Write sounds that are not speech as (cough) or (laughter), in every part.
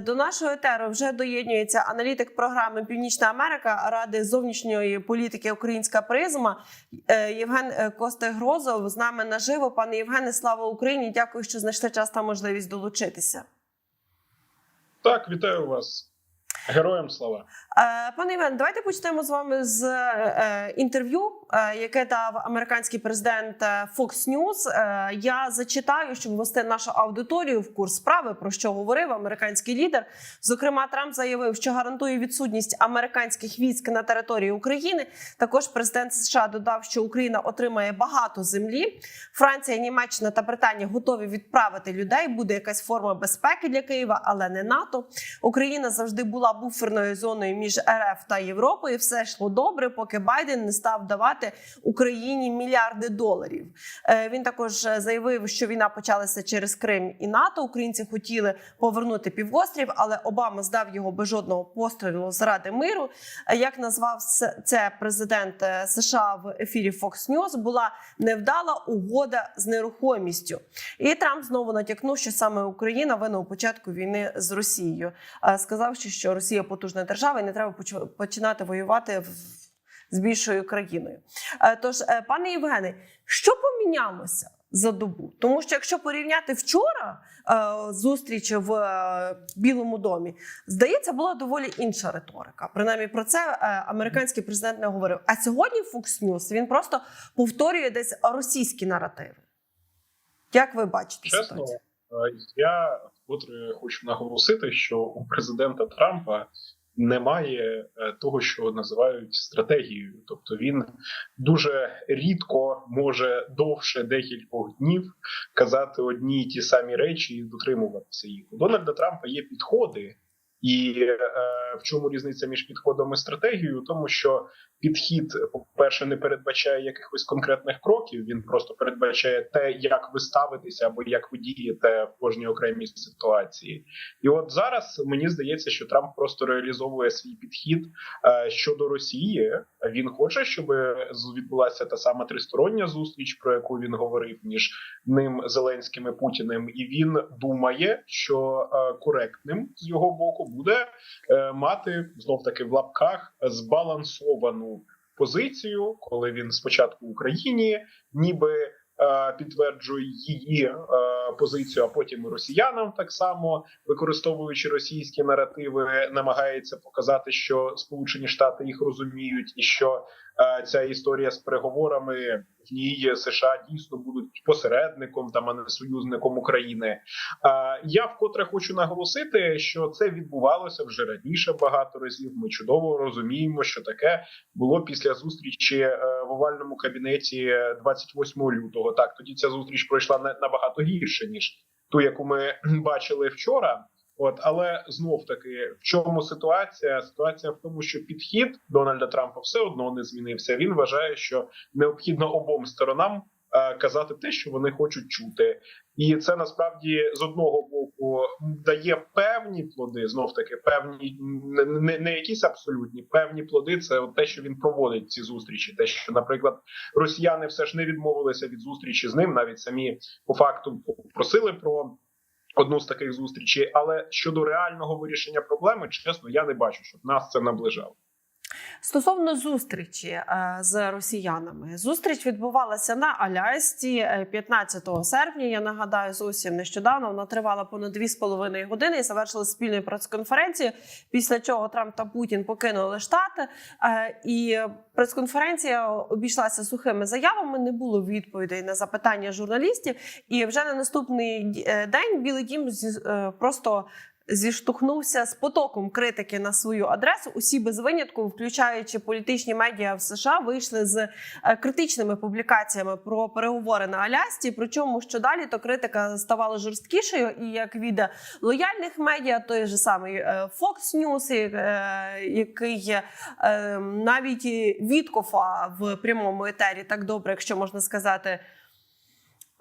До нашого етеру вже доєднується аналітик програми Північна Америка Ради зовнішньої політики Українська призма Е, Євген е, Костегрозов з нами наживо. Пане Євгене, слава Україні! Дякую, що знайшли час та можливість долучитися. Так, вітаю вас. Героям слава. Е, Пане Євген, давайте почнемо з вами з інтерв'ю, яке дав американський президент е, Fox News. Е, я зачитаю, щоб ввести нашу аудиторію в курс справи, про що говорив американський лідер. Зокрема, Трамп заявив, що гарантує відсутність американських військ на території України. Також президент США додав, що Україна отримає багато землі. Франція, Німеччина та Британія готові відправити людей. Буде якась форма безпеки для Києва, але не НАТО. Україна завжди була буферною зоною між РФ та Європою. Все йшло добре, поки Байден не став давати Україні мільярди доларів. Е, Він також е, заявив, що війна почалася через Крим і НАТО. Українці хотіли повернути півострів, але Обама здав його без жодного пострілу заради миру. Е, Як назвав це- президент США в ефірі Fox News, була невдала угода з нерухомістю. І Трамп знову натякнув, що саме Україна винна у початку війни з Росією, сказавши, що Росія потужна держава і не треба поч- починати воювати в- з більшою країною. Е, Тож, е, пане Євгене, що помінялося за добу? Тому що якщо порівняти вчора е, зустріч в Білому домі, здається, була доволі інша риторика. Принаймні про це американський президент не говорив. А сьогодні Fox News він просто повторює десь російські наративи. Як ви бачите Чесно, ситуацію? я вкотре хочу наголосити, що у президента Трампа немає е, того, що називають стратегією. Тобто він дуже рідко може довше декількох днів казати одні й ті самі речі і дотримуватися їх. У Дональда Трампа є підходи. І е, в чому різниця між підходом і стратегією? У тому, що підхід, по-перше, не передбачає якихось конкретних кроків. Він просто передбачає те, як ви ставитеся або як ви дієте в кожній окремій ситуації. І от зараз мені здається, що Трамп просто реалізовує свій підхід е, щодо Росії. Він хоче, щоб відбулася та сама тристороння зустріч, про яку він говорив між ним Зеленським і Путіним. І він думає, що е, коректним з його боку буде е, мати знов таки в лапках збалансовану позицію, коли він спочатку в Україні, ніби е, підтверджує її е, позицію, а потім і росіянам так само використовуючи російські наративи, намагається показати, що Сполучені Штати їх розуміють, і що ця історія з переговорами в ній США дійсно будуть посередником там, а не союзником України. Е, я вкотре хочу наголосити, що це відбувалося вже раніше багато разів. Ми чудово розуміємо, що таке було після зустрічі е, в овальному кабінеті 28 лютого. Так тоді ця зустріч пройшла на- набагато гірше ніж ту, яку ми (clears throat) бачили вчора. От, але знов таки, в чому ситуація? Ситуація в тому, що підхід Дональда Трампа все одно не змінився. Він вважає, що необхідно обом сторонам е, казати те, що вони хочуть чути, і це насправді з одного боку дає певні плоди, знов таки певні не, не, якісь абсолютні певні плоди. Це от те, що він проводить ці зустрічі. Те, що, наприклад, росіяни все ж не відмовилися від зустрічі з ним, навіть самі по факту просили про. Одну з таких зустрічей, але щодо реального вирішення проблеми, чесно, я не бачу, щоб нас це наближало. Стосовно зустрічі е, з росіянами, зустріч відбувалася на Алясці е, 15 серпня. Я нагадаю, зовсім нещодавно вона тривала понад 2,5 години і завершилася спільною прес-конференцією. Після чого Трамп та Путін покинули штати, Е, і прес-конференція обійшлася сухими заявами. Не було відповідей на запитання журналістів. І вже на наступний е, день Білий Дім е, просто зіштовхнувся з потоком критики на свою адресу. Усі без винятку, включаючи політичні медіа в США, вийшли з е, критичними публікаціями про переговори на Алясці. Причому що далі, то критика ставала жорсткішою, і як від лояльних медіа, той же самий е, Fox News, е, який е, навіть Віткофа в прямому етері так добре, якщо можна сказати.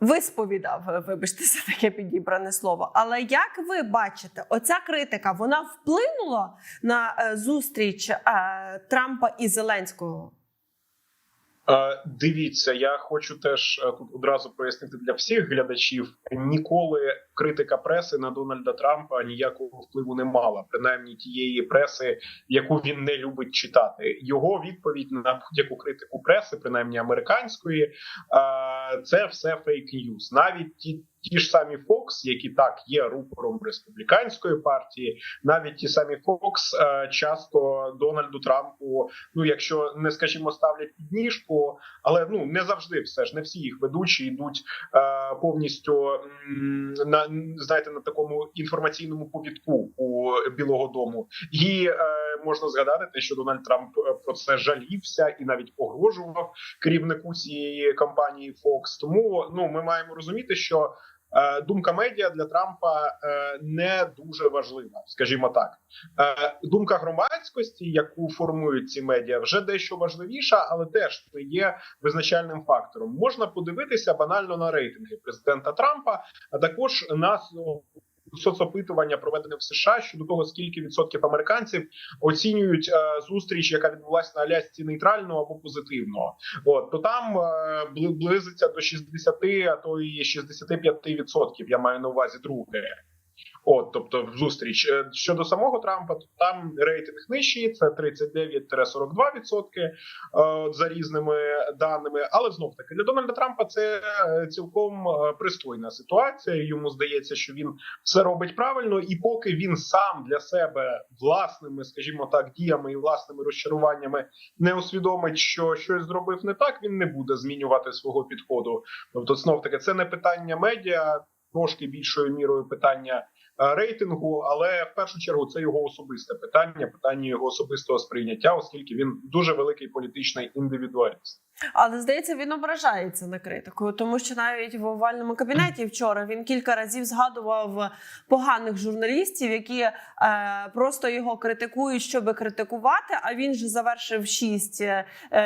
Висповідав, вибачте, (laughs) це таке підібране слово. Але як ви бачите, оця критика вона вплинула на е, зустріч е, Трампа і Зеленського? Е, Дивіться, я хочу теж е, тут одразу пояснити для всіх глядачів: ніколи критика преси на Дональда Трампа ніякого впливу не мала, принаймні тієї преси, яку він не любить читати. Його відповідь на будь-яку критику преси, принаймні американської, це все фейк ньюс. Навіть ті. Ті ж самі Fox, які так є рупором республіканської партії, навіть ті самі е, часто Дональду Трампу, ну якщо не скажімо, ставлять підніжку, але ну не завжди все ж не всі їх ведучі йдуть е, повністю на знаєте на такому інформаційному повідку у Білого Дому. І е, можна згадати те, що Дональд Трамп е, про це жалівся і навіть погрожував керівнику цієї компанії Fox. Тому ну ми маємо розуміти, що думка медіа для Трампа е, не дуже важлива, скажімо так. Е, думка громадськості, яку формують ці медіа, вже дещо важливіша, але теж не є визначальним фактором. Можна подивитися банально на рейтинги президента Трампа, а також на соцопитування, проведене в США щодо того, скільки відсотків американців оцінюють е, зустріч, яка відбулася на Алясці нейтрально або позитивно. От то там е, близиться до 60, а то і 65 відсотків. Я маю на увазі друге. От, тобто, в зустріч Е, щодо самого Трампа, то там рейтинг нижчий, це 39-42 відсотки е, за різними даними. Але знов таки для Дональда Трампа це е, цілком пристойна ситуація. Йому здається, що він все робить правильно, і поки він сам для себе власними, скажімо так, діями і власними розчаруваннями не усвідомить, що щось зробив не так, він не буде змінювати свого підходу. Тобто, знов таки, це не питання медіа, трошки більшою мірою питання рейтингу, але в першу чергу це його особисте питання, питання його особистого сприйняття, оскільки він дуже великий політичний індивідуаліст. Але здається, він ображається на критику, тому що навіть в овальному кабінеті вчора він кілька разів згадував поганих журналістів, які е, просто його критикують, щоб критикувати. А він же завершив шість е,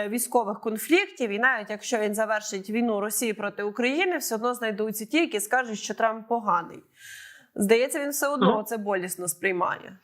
військових конфліктів. І навіть якщо він завершить війну Росії проти України, все одно знайдуться ті, які скажуть, що Трамп поганий. Здається, він все одно Ну. це болісно сприймає.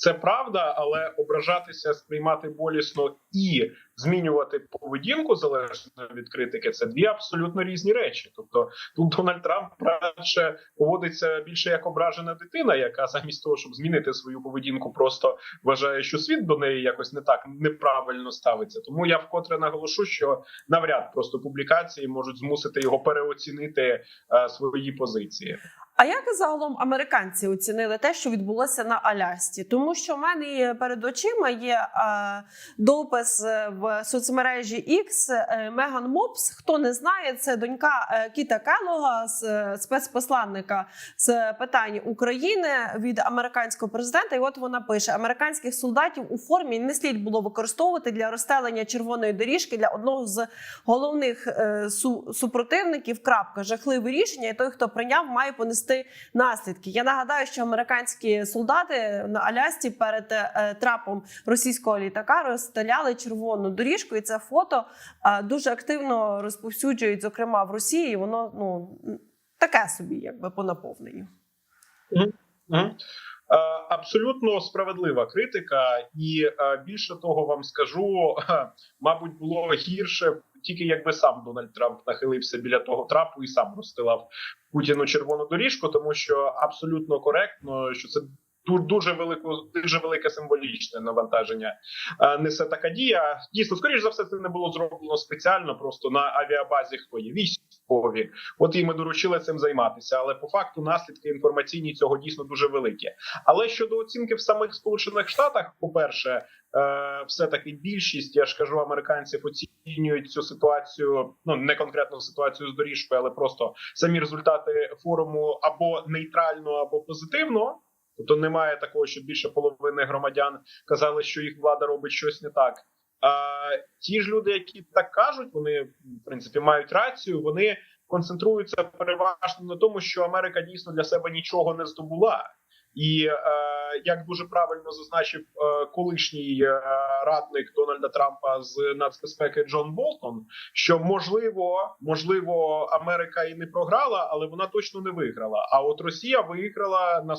Це правда, але ображатися, сприймати болісно і змінювати поведінку залежно від критики це дві абсолютно різні речі. Тобто тут Дональд Трамп радше поводиться більше як ображена дитина, яка замість того, щоб змінити свою поведінку, просто вважає, що світ до неї якось не так неправильно ставиться. Тому я вкотре наголошу, що навряд просто публікації можуть змусити його переоцінити е, свої позиції. А як загалом американці оцінили те, що відбулося на Алясці? Тому що в мене перед очима є допис е, в соцмережі X е, Меган Мопс. Хто не знає, це донька е, Кіта Келога, з спецпосланника з питань України від американського президента. І от вона пише: американських солдатів у формі не слід було використовувати для розстелення червоної доріжки для одного з головних су- супротивників. Крапка жахливе рішення, і той, хто прийняв, має понести наслідки. Я нагадаю, що американські солдати на Алясці перед е, трапом російського літака розстеляли червону доріжку, і це фото е, дуже активно розповсюджують, зокрема в Росії. Воно ну таке собі, якби по наповненню. Е, Абсолютно справедлива критика, і більше того вам скажу, (laughs) мабуть, було гірше тільки якби сам Дональд Трамп нахилився біля того трапу і сам розстилав Путіну червону доріжку, тому що абсолютно коректно, що це дуже велику, дуже велике символічне навантаження несе така дія. Дійсно, скоріш за все, це не було зроблено спеціально, просто на авіабазі хто є військові. От і доручили цим займатися. Але по факту наслідки інформаційні цього дійсно дуже великі. Але щодо оцінки в самих Сполучених Штатах, по-перше, е, все-таки більшість, я ж кажу, американців оцінюють цю ситуацію, ну не конкретну ситуацію з доріжкою, але просто самі результати форуму або нейтрально, або позитивно. Тобто немає такого, що більше половини громадян казали, що їх влада робить щось не так. А ті ж люди, які так кажуть, вони в принципі мають рацію. Вони концентруються переважно на тому, що Америка дійсно для себе нічого не здобула, і е, як дуже правильно зазначив е, колишній е, радник Дональда Трампа з нацбезпеки Джон Болтон, що можливо, можливо, Америка і не програла, але вона точно не виграла. А от Росія виграла на 100%,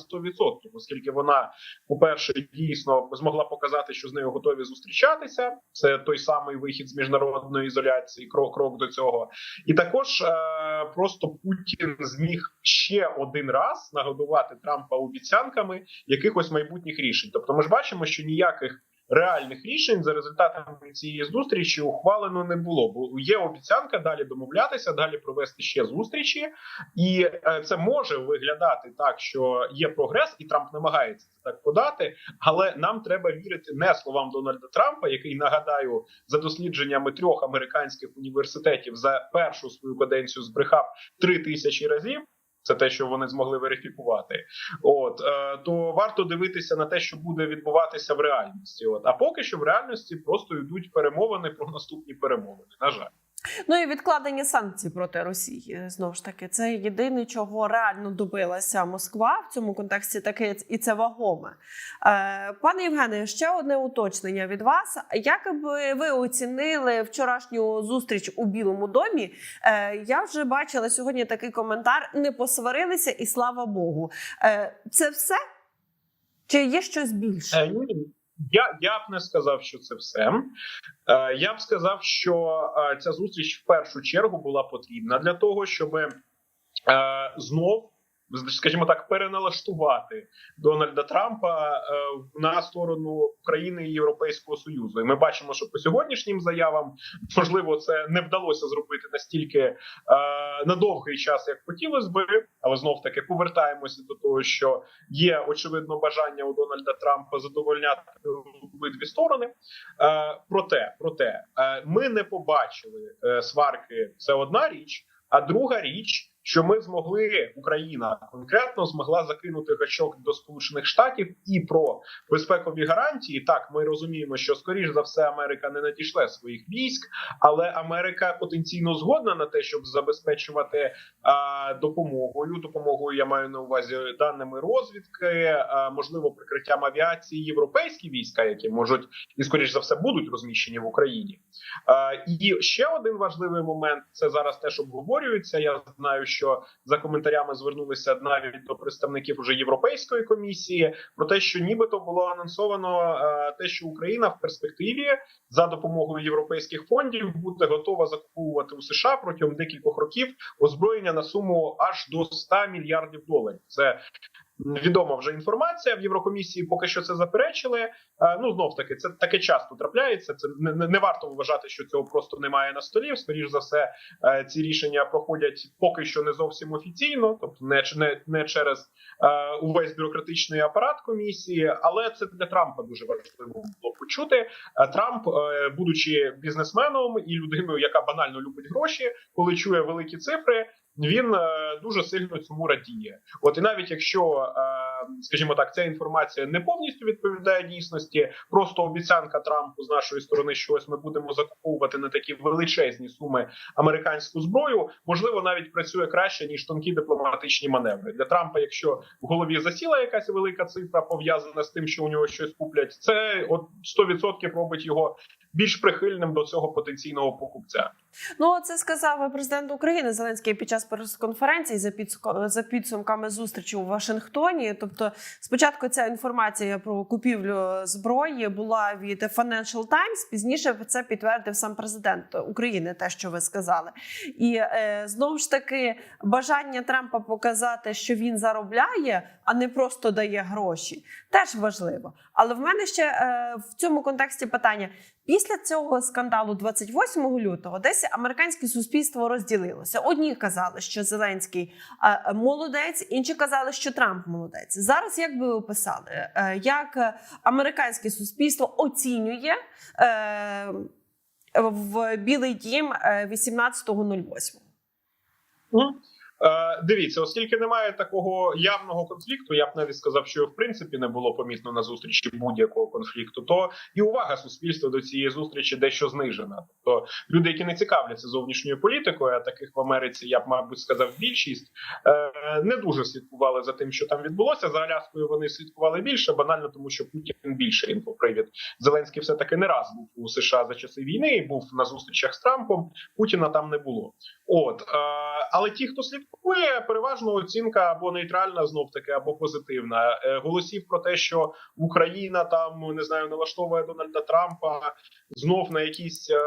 оскільки вона, по-перше, дійсно змогла показати, що з нею готові зустрічатися. Це той самий вихід з міжнародної ізоляції, крок крок до цього. І також е, просто Путін зміг ще один раз нагодувати Трампа обіцянками якихось майбутніх рішень. Тобто, ми ж бачимо, що ніяких реальних рішень за результатами цієї зустрічі ухвалено не було. Бо є обіцянка далі домовлятися, далі провести ще зустрічі, і е, це може виглядати так, що є прогрес, і Трамп намагається це так подати. Але нам треба вірити не словам Дональда Трампа, який нагадаю за дослідженнями трьох американських університетів за першу свою каденцію збрехав три тисячі разів. Це те, що вони змогли верифікувати. От е, то варто дивитися на те, що буде відбуватися в реальності. От а поки що в реальності просто йдуть перемовини про наступні перемовини. На жаль. Ну і відкладення санкцій проти Росії знову ж таки це єдине, чого реально добилася Москва в цьому контексті. Таке і це вагоме. Е, пане Євгене, ще одне уточнення від вас. Як би ви оцінили вчорашню зустріч у Білому домі? Е, я вже бачила сьогодні такий коментар: не посварилися, і слава Богу. Е, це все? Чи є щось більше? Е, я, я б не сказав, що це все. Е, я б сказав, що е, ця зустріч в першу чергу була потрібна для того, щоб е, знов. Скажімо так, переналаштувати Дональда Трампа е, на сторону України і Європейського союзу. І ми бачимо, що по сьогоднішнім заявам можливо це не вдалося зробити настільки е, на довгий час, як хотілося би, але знов таки повертаємося до того, що є очевидно бажання у Дональда Трампа задовольняти обидві сторони. Е, проте, проте, ми не побачили сварки. Це одна річ, а друга річ. Що ми змогли, Україна конкретно змогла закинути гачок до Сполучених Штатів і про безпекові гарантії. Так, ми розуміємо, що скоріш за все Америка не надійшле своїх військ, але Америка потенційно згодна на те, щоб забезпечувати а, допомогою. Допомогою я маю на увазі даними розвідки, а, можливо, прикриттям авіації європейські війська, які можуть і скоріш за все будуть розміщені в Україні. А, і ще один важливий момент це зараз теж обговорюється. Я знаю, що за коментарями звернулися навіть до представників уже європейської комісії про те, що нібито було анонсовано е, те, що Україна в перспективі за допомогою європейських фондів буде готова закуповувати у США протягом декількох років озброєння на суму аж до 100 мільярдів доларів. Це Відома вже інформація в Єврокомісії. Поки що це заперечили. Е, Ну знов таки, це таке часто трапляється. Це не, не, варто вважати, що цього просто немає на столі. Скоріш за все, е, ці рішення проходять поки що не зовсім офіційно, тобто не не, не через е, увесь бюрократичний апарат комісії. Але це для Трампа дуже важливо було почути. Трамп, будучи бізнесменом і людиною, яка банально любить гроші, коли чує великі цифри. Він е, дуже сильно цьому радіє. От і навіть якщо, е, скажімо так, ця інформація не повністю відповідає дійсності, просто обіцянка Трампу з нашої сторони, що ось ми будемо закуповувати на такі величезні суми американську зброю, можливо, навіть працює краще ніж тонкі дипломатичні маневри для Трампа. Якщо в голові засіла якась велика цифра пов'язана з тим, що у нього щось куплять, це от 100% робить його більш прихильним до цього потенційного покупця. Ну, це сказав президент України Зеленський під час прес-конференції за за підсумками зустрічі у Вашингтоні. Тобто, спочатку ця інформація про купівлю зброї була від Financial Times, Пізніше це підтвердив сам президент України, те, що ви сказали, і е, знову ж таки бажання Трампа показати, що він заробляє, а не просто дає гроші, теж важливо. Але в мене ще е, в цьому контексті питання. Після цього скандалу 28 лютого десь американське суспільство розділилося. Одні казали, що Зеленський е, молодець, інші казали, що Трамп молодець. Зараз як би ви описали, е, як американське суспільство оцінює е, в Білий Дім е, 18.08? Е, дивіться, оскільки немає такого явного конфлікту, я б навіть сказав, що в принципі не було помітно на зустрічі будь-якого конфлікту, то і увага суспільства до цієї зустрічі дещо знижена. Тобто люди, які не цікавляться зовнішньою політикою, а таких в Америці я б мабуть сказав більшість, е, не дуже слідкували за тим, що там відбулося. За Аляскою вони слідкували більше, банально тому, що Путін більше інфопривід. Зеленський все таки не раз був у США за часи війни і був на зустрічах з Трампом. Путіна там не було. От е, але ті, хто слідкує, переважно оцінка або нейтральна, знов таки, або позитивна. Е, голосів про те, що Україна там не знаю, налаштовує Дональда Трампа знов на якісь, е,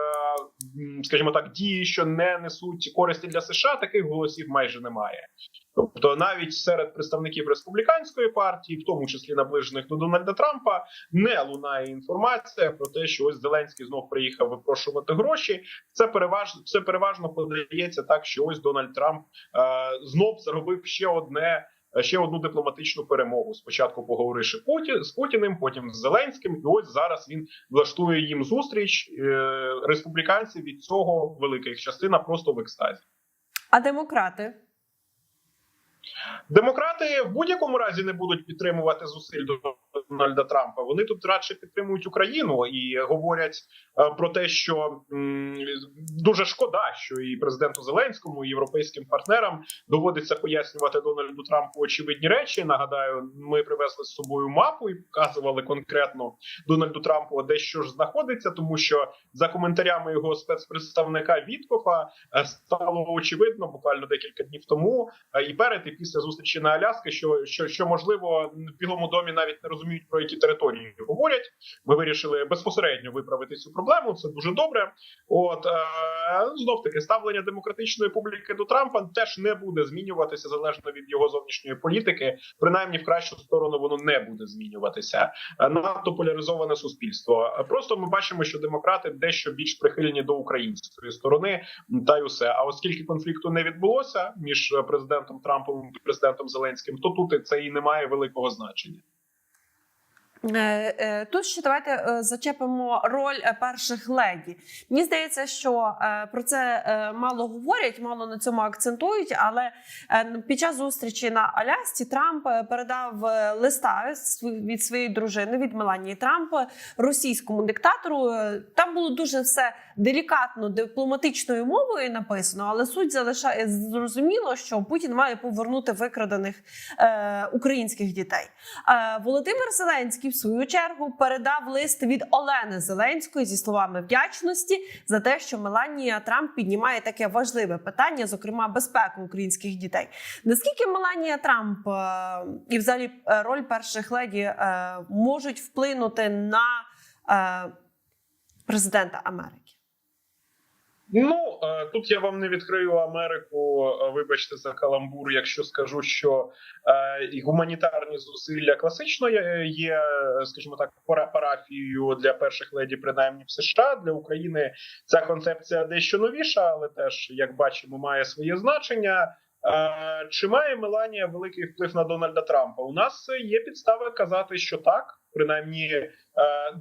скажімо так, дії, що не несуть користі для США. Таких голосів майже немає. Тобто, навіть серед представників республіканської партії, в тому числі наближених до Дональда Трампа, не лунає інформація про те, що ось Зеленський знов приїхав випрошувати гроші. Це переважно це переважно подається так, що ось Дональд Трамп е, знов зробив ще одне. Ще одну дипломатичну перемогу. Спочатку поговоривши Путі з Путіним, потім з Зеленським, і ось зараз він влаштує їм зустріч. Е, Республіканці від цього велика їх частина просто в екстазі. А демократи? Демократи в будь-якому разі не будуть підтримувати зусиль до Дональда Трампа. Вони тут радше підтримують Україну і говорять е, про те, що дуже шкода, що і президенту Зеленському, і європейським партнерам доводиться пояснювати Дональду Трампу очевидні речі. Нагадаю, ми привезли з собою мапу і показували конкретно Дональду Трампу, де що ж знаходиться, тому що за коментарями його спецпредставника Віткофа е, стало очевидно буквально декілька днів тому, е, і перед і після зустрічі на Аляски, що що, що можливо в Білому домі навіть не розуміють про які території говорять. Ми вирішили безпосередньо виправити цю проблему. Це дуже добре. От е, знов таки ставлення демократичної публіки до Трампа теж не буде змінюватися залежно від його зовнішньої політики. Принаймні, в кращу сторону воно не буде змінюватися. Е, Надто поляризоване суспільство. Просто ми бачимо, що демократи дещо більш прихильні до української сторони, та й усе. А оскільки конфлікту не відбулося між е, президентом Трампом і президентом Зеленським, то тут це і не має великого значення. Е, е, Тут ще давайте е, зачепимо роль перших леді. Мені здається, що про це мало говорять, мало на цьому акцентують. Але під час зустрічі на Алясці Трамп передав листа від своєї дружини від Меланії Трамп російському диктатору. Там було дуже все делікатно дипломатичною мовою написано, але суть залишає зрозуміло, що Путін має повернути викрадених е, українських дітей. Е, Володимир Зеленський, в свою чергу, передав лист від Олени Зеленської зі словами вдячності за те, що Меланія Трамп піднімає таке важливе питання, зокрема безпеку українських дітей. Наскільки Меланія Трамп е, і, взагалі, е, роль перших леді е, можуть вплинути на е, президента Америки? Ну е, тут я вам не відкрию Америку. е, Вибачте за каламбур, якщо скажу, що е, і гуманітарні зусилля класично є, скажімо так, пара- парафією для перших леді, принаймні в США для України. Ця концепція дещо новіша, але теж як бачимо, має своє значення. Чи має Меланія великий вплив на Дональда Трампа? У нас є підстави казати, що так, принаймні е,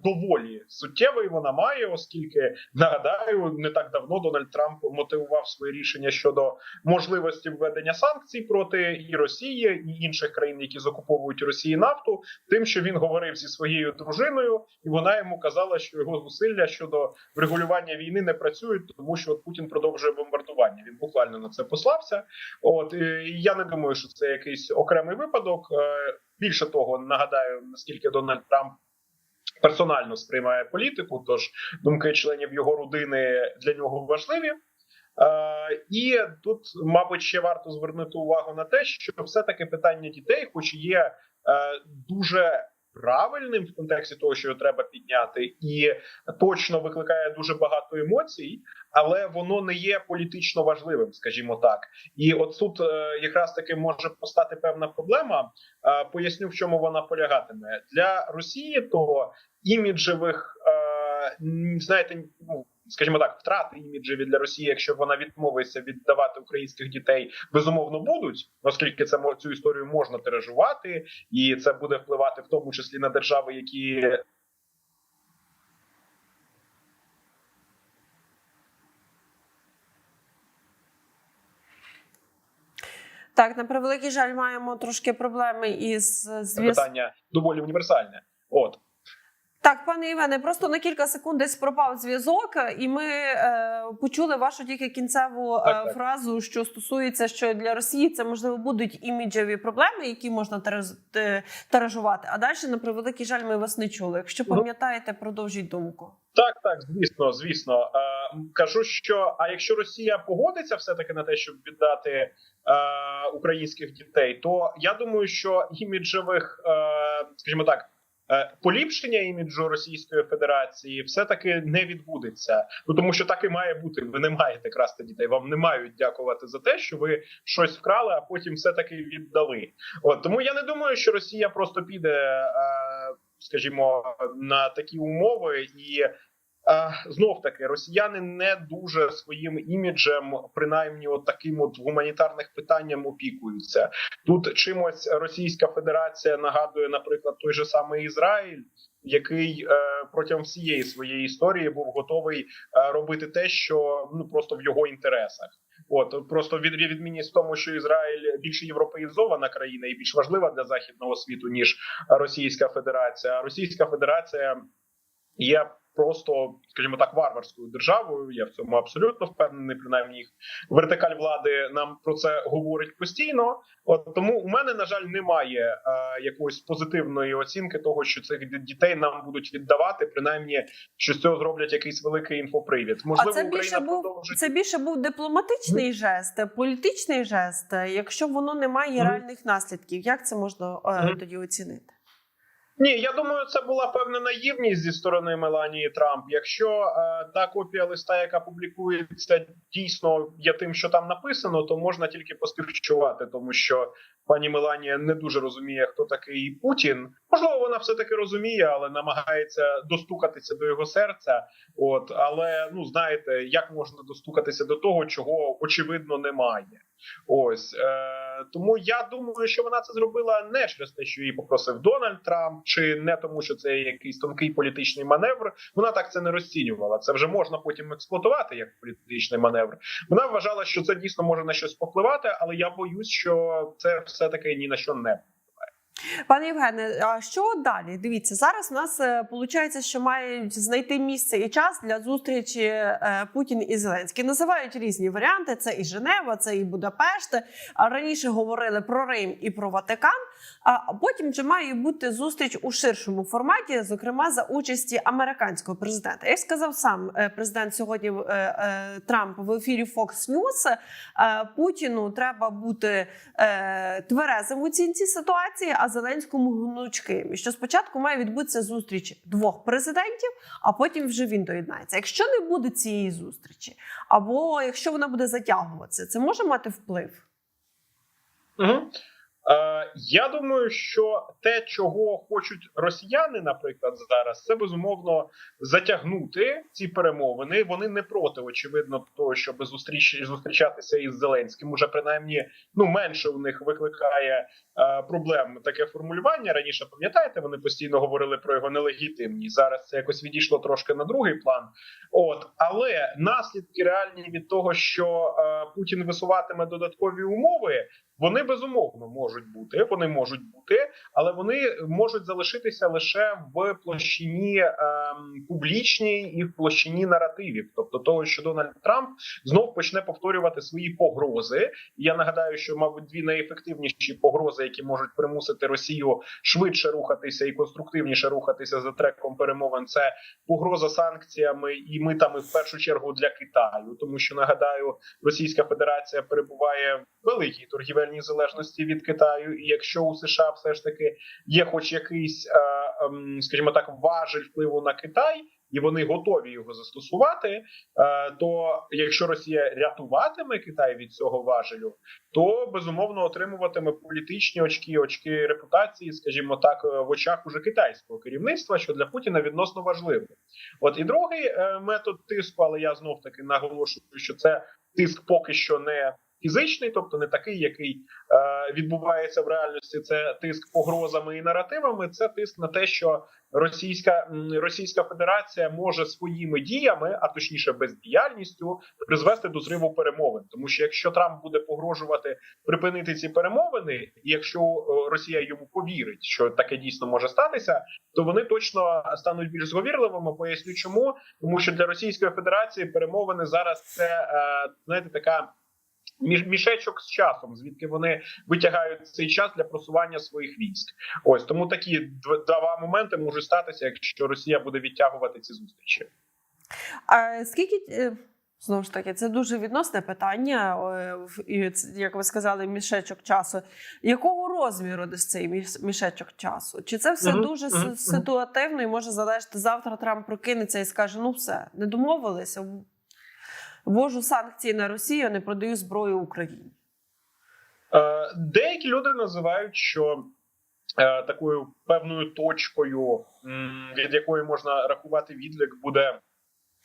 доволі суттєвий вона має, оскільки нагадаю, не так давно Дональд Трамп мотивував своє рішення щодо можливості введення санкцій проти і Росії і інших країн, які закуповують Росії нафту, тим, що він говорив зі своєю дружиною, і вона йому казала, що його зусилля щодо врегулювання війни не працюють, тому що от Путін продовжує бомбардування. Він буквально на це послався. От я не думаю, що це якийсь окремий випадок. Більше того, нагадаю, наскільки Дональд Трамп персонально сприймає політику, тож думки членів його родини для нього важливі. Е, і тут, мабуть, ще варто звернути увагу на те, що все-таки питання дітей, хоч є е, дуже правильним в контексті того, що його треба підняти, і точно викликає дуже багато емоцій, але воно не є політично важливим, скажімо так. І от тут е, якраз таки може постати певна проблема. Е, поясню, в чому вона полягатиме для Росії, то іміджевих, е, знаєте, ну. Скажімо так, втрати іміджеві для Росії, якщо вона відмовиться віддавати українських дітей, безумовно будуть, оскільки це цю історію можна тиражувати, і це буде впливати в тому числі на держави, які Так, на превеликий жаль, маємо трошки проблеми із зв'язком. питання доволі універсальне. От Так, пане Євгене, просто на кілька секунд десь пропав зв'язок, і ми е, почули вашу тільки кінцеву е, Так, так. фразу, що стосується, що для Росії це можливо будуть іміджеві проблеми, які можна тиражувати. А далі, на превеликий жаль, ми вас не чули. Якщо Ну. пам'ятаєте, продовжіть думку. Так, так, звісно, звісно. Е, кажу, що а якщо Росія погодиться все таки на те, щоб віддати е, українських дітей, то я думаю, що іміджевих, е, скажімо так. Е, Поліпшення іміджу Російської Федерації все таки не відбудеться. Ну тому що так і має бути. Ви не маєте красти дітей. Вам не мають дякувати за те, що ви щось вкрали, а потім все таки віддали. От тому я не думаю, що Росія просто піде, е, скажімо, на такі умови і. Знов таки, росіяни не дуже своїм іміджем, принаймні, от таким от гуманітарних питанням опікуються. Тут чимось Російська Федерація нагадує, наприклад, той же самий Ізраїль, який е, протягом всієї своєї історії був готовий е, робити те, що ну просто в його інтересах. От просто від відмінність тому, що Ізраїль більш європеїзована країна і більш важлива для західного світу ніж Російська Федерація. Російська Федерація є просто, скажімо так, варварською державою. Я в цьому абсолютно впевнений. Принаймні, їх вертикаль влади нам про це говорить постійно. От тому у мене на жаль немає е, якоїсь позитивної оцінки того, що цих дітей нам будуть віддавати. Принаймні, що з цього зроблять якийсь великий інфопривід. Можливо, а це більше Україна був продовжить це більше був дипломатичний жест, політичний жест. Якщо воно не має Мгм. реальних наслідків, як це можна е, Мгм. тоді оцінити? Ні, я думаю, це була певна наївність зі сторони Меланії Трамп. Якщо е, та копія листа, яка публікується, дійсно є тим, що там написано, то можна тільки поспівчувати, тому що пані Меланія не дуже розуміє, хто такий Путін. Можливо, вона все таки розуміє, але намагається достукатися до його серця. От але ну знаєте, як можна достукатися до того, чого очевидно немає. Ось е, тому я думаю, що вона це зробила не через те, що її попросив Дональд Трамп, чи не тому, що це якийсь тонкий політичний маневр. Вона так це не розцінювала. Це вже можна потім експлуатувати як політичний маневр. Вона вважала, що це дійсно може на щось попливати, але я боюсь, що це все таки ні на що не Пане Євгене, а що далі? Дивіться, зараз у нас виходить, що мають знайти місце і час для зустрічі е, Путін і Зеленський. Називають різні варіанти: це і Женева, це і Будапешт. Раніше говорили про Рим і про Ватикан. А потім вже має бути зустріч у ширшому форматі, зокрема за участі американського президента. Як сказав сам е, президент сьогодні е, е, Трамп в ефірі Fox News, Путіну треба бути тверезим у оцінці ситуації, а Зеленському гнучким. Що спочатку має відбутися зустріч двох президентів, а потім вже він доєднається. Якщо не буде цієї зустрічі, або якщо вона буде затягуватися, це може мати вплив. Угу. Е, я думаю, що те, чого хочуть росіяни, наприклад, зараз, це безумовно затягнути ці перемовини. Вони не проти, очевидно, того, щоб зустріч зустрічатися із Зеленським. Уже принаймні ну менше у них викликає е, проблем таке формулювання. Раніше пам'ятаєте, вони постійно говорили про його нелегітимність. Зараз це якось відійшло трошки на другий план. От але наслідки реальні від того, що е, Путін висуватиме додаткові умови. Вони безумовно можуть бути, вони можуть бути, але вони можуть залишитися лише в площині ем, публічній і в площині наративів, тобто того, що Дональд Трамп знов почне повторювати свої погрози. Я нагадаю, що мабуть дві найефективніші погрози, які можуть примусити Росію швидше рухатися і конструктивніше рухатися за треком перемовин, це погроза санкціями і митами в першу чергу для Китаю, тому що нагадаю, Російська Федерація перебуває в великій торгівельній залежності від Китаю, і якщо у США все ж таки є, хоч якийсь, е, ем, скажімо так, важель впливу на Китай. І вони готові його застосувати. е, То якщо Росія рятуватиме Китай від цього важелю, то безумовно отримуватиме політичні очки, очки репутації, скажімо так, е, в очах уже китайського керівництва, що для Путіна відносно важливо. От і другий метод тиску, але я знов таки наголошую, що це тиск поки що не фізичний, тобто не такий, який е, відбувається в реальності. Це тиск погрозами і наративами. Це тиск на те, що Російська Російська Федерація може своїми діями, а точніше бездіяльністю, призвести до зриву перемовин. Тому що якщо Трамп буде погрожувати припинити ці перемовини, і якщо е, Росія йому повірить, що таке дійсно може статися, то вони точно стануть більш зговірливими. Поясню, чому тому, що для Російської Федерації перемовини зараз це е, знаєте така. Між- Мішечок з часом, звідки вони витягають цей час для просування своїх військ. Ось тому такі дв- два моменти можуть статися, якщо Росія буде відтягувати ці зустрічі. А скільки е, знову ж таки, це дуже відносне питання, як ви сказали, мішечок часу. Якого розміру десь цей мішечок часу? Чи це все Мгм, дуже си- ситуативно і може залежати завтра? Трамп прокинеться і скаже: ну все, не домовилися. Ввожу санкції на Росію, не продаю зброю Україні. Е, Деякі люди називають, що е, такою певною точкою, від якої можна рахувати відлік, буде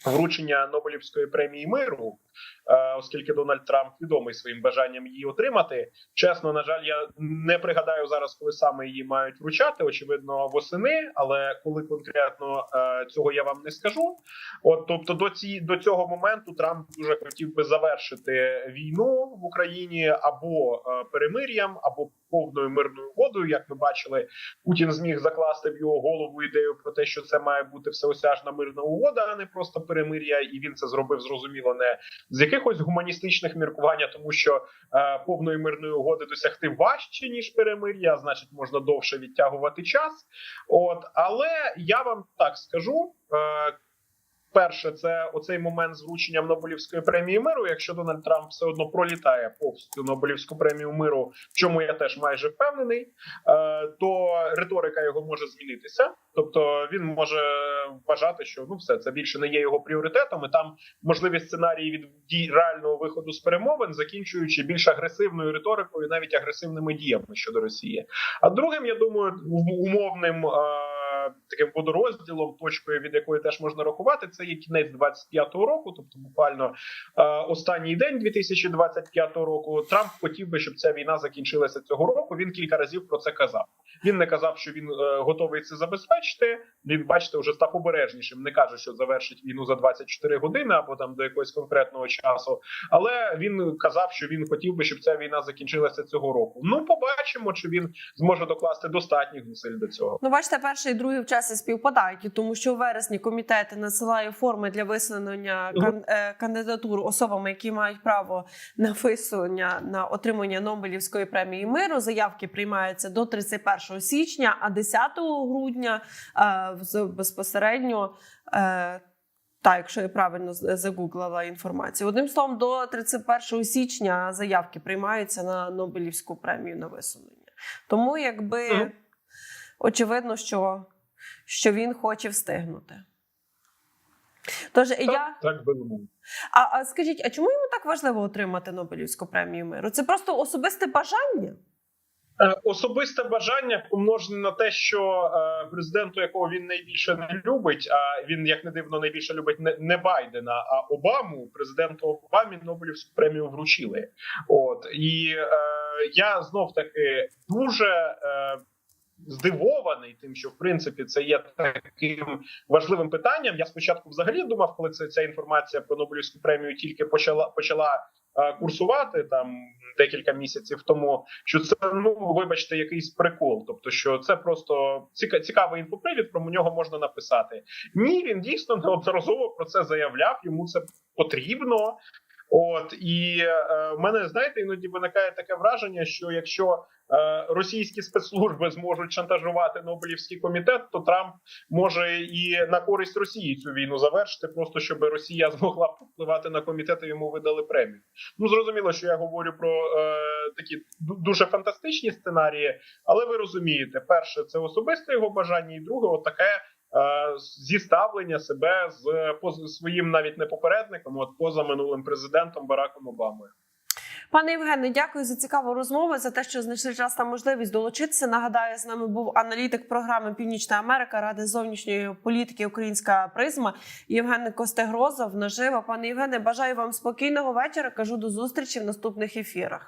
вручення Нобелівської премії миру, е, оскільки Дональд Трамп відомий своїм бажанням її отримати. Чесно, на жаль, я не пригадаю зараз, коли саме її мають вручати. Очевидно, восени, але коли конкретно е, цього я вам не скажу. От тобто, до ці до цього моменту Трамп дуже хотів би завершити війну в Україні або е, перемир'ям, або повною мирною угодою. Як ми бачили, Путін зміг закласти в його голову ідею про те, що це має бути всеосяжна мирна угода, а не просто перемир'я. І він це зробив зрозуміло не з якихось гуманістичних міркувань, тому що е, повної мирної угоди досягти важче ніж перемир'я, значить можна довше відтягувати час. От але я вам так скажу. Е, Перше, це оцей момент з Нобелівської премії миру. Якщо Дональд Трамп все одно пролітає повз Нобелівську премію миру, в чому я теж майже впевнений, е, то риторика його може змінитися. Тобто він може вважати, що ну все це більше не є його пріоритетом. І там можливі сценарії від дій реального виходу з перемовин, закінчуючи більш агресивною риторикою, навіть агресивними діями щодо Росії. А другим, я думаю, ум- умовним. Таким водорозділом, точкою від якої теж можна рахувати, це є кінець 25-го року, тобто буквально е, останній день 2025 року. Трамп хотів би, щоб ця війна закінчилася цього року. Він кілька разів про це казав. Він не казав, що він е, готовий це забезпечити. Він, бачите, вже став обережнішим. Не каже, що завершить війну за 24 години або там до якогось конкретного часу. Але він казав, що він хотів би, щоб ця війна закінчилася цього року. Ну, побачимо, чи він зможе докласти достатніх зусиль до цього. Ну, бачите, перший і другий в часі співпадають, тому що у вересні комітет надсилає форми для висунення е, кандидатур особами, які мають право на висунення на отримання Нобелівської премії миру. Заявки приймаються до 31 січня, а 10 грудня е, безпосередньо. Е, так, якщо я правильно загуглила інформацію. Одним словом, до 31 січня заявки приймаються на Нобелівську премію на висунення. Тому, якби очевидно, що, що він хоче встигнути. Тож я. Так, так би. А, а скажіть, а чому йому так важливо отримати Нобелівську премію миру? Це просто особисте бажання? Е, Особисте бажання помножене на те, що е, президенту, якого він найбільше не любить, а він як не дивно найбільше любить не Байдена, а Обаму. Президенту Обамі Нобелівську премію вручили. От і е, я знов таки дуже. Е, Здивований тим, що в принципі це є таким важливим питанням. Я спочатку взагалі думав, коли це ця інформація про Нобелівську премію тільки почала почала е, курсувати там декілька місяців тому, що це ну вибачте, якийсь прикол. Тобто, що це просто ціка, цікавий інфопривід, про нього можна написати. Ні, він дійсно неодноразово про це заявляв. Йому це потрібно. От і е, в мене знаєте, іноді виникає таке враження, що якщо е, російські спецслужби зможуть шантажувати Нобелівський комітет, то Трамп може і на користь Росії цю війну завершити, просто щоб Росія (laughs) змогла впливати на комітет і йому видали премію. Ну зрозуміло, що я говорю про е, такі дуже фантастичні сценарії, але ви розумієте, перше це особисте його бажання, і друге, от таке. Зіставлення себе з поз- своїм навіть не попередником, от поза минулим президентом Бараком Обамою. Пане Євгене, дякую за цікаву розмову, за те, що знайшли час та можливість долучитися. Нагадаю, з нами був аналітик програми Північна Америка Ради зовнішньої політики Українська призма Євген Костегрозов. Наживо. Пане Євгене, бажаю вам спокійного вечора. Кажу до зустрічі в наступних ефірах.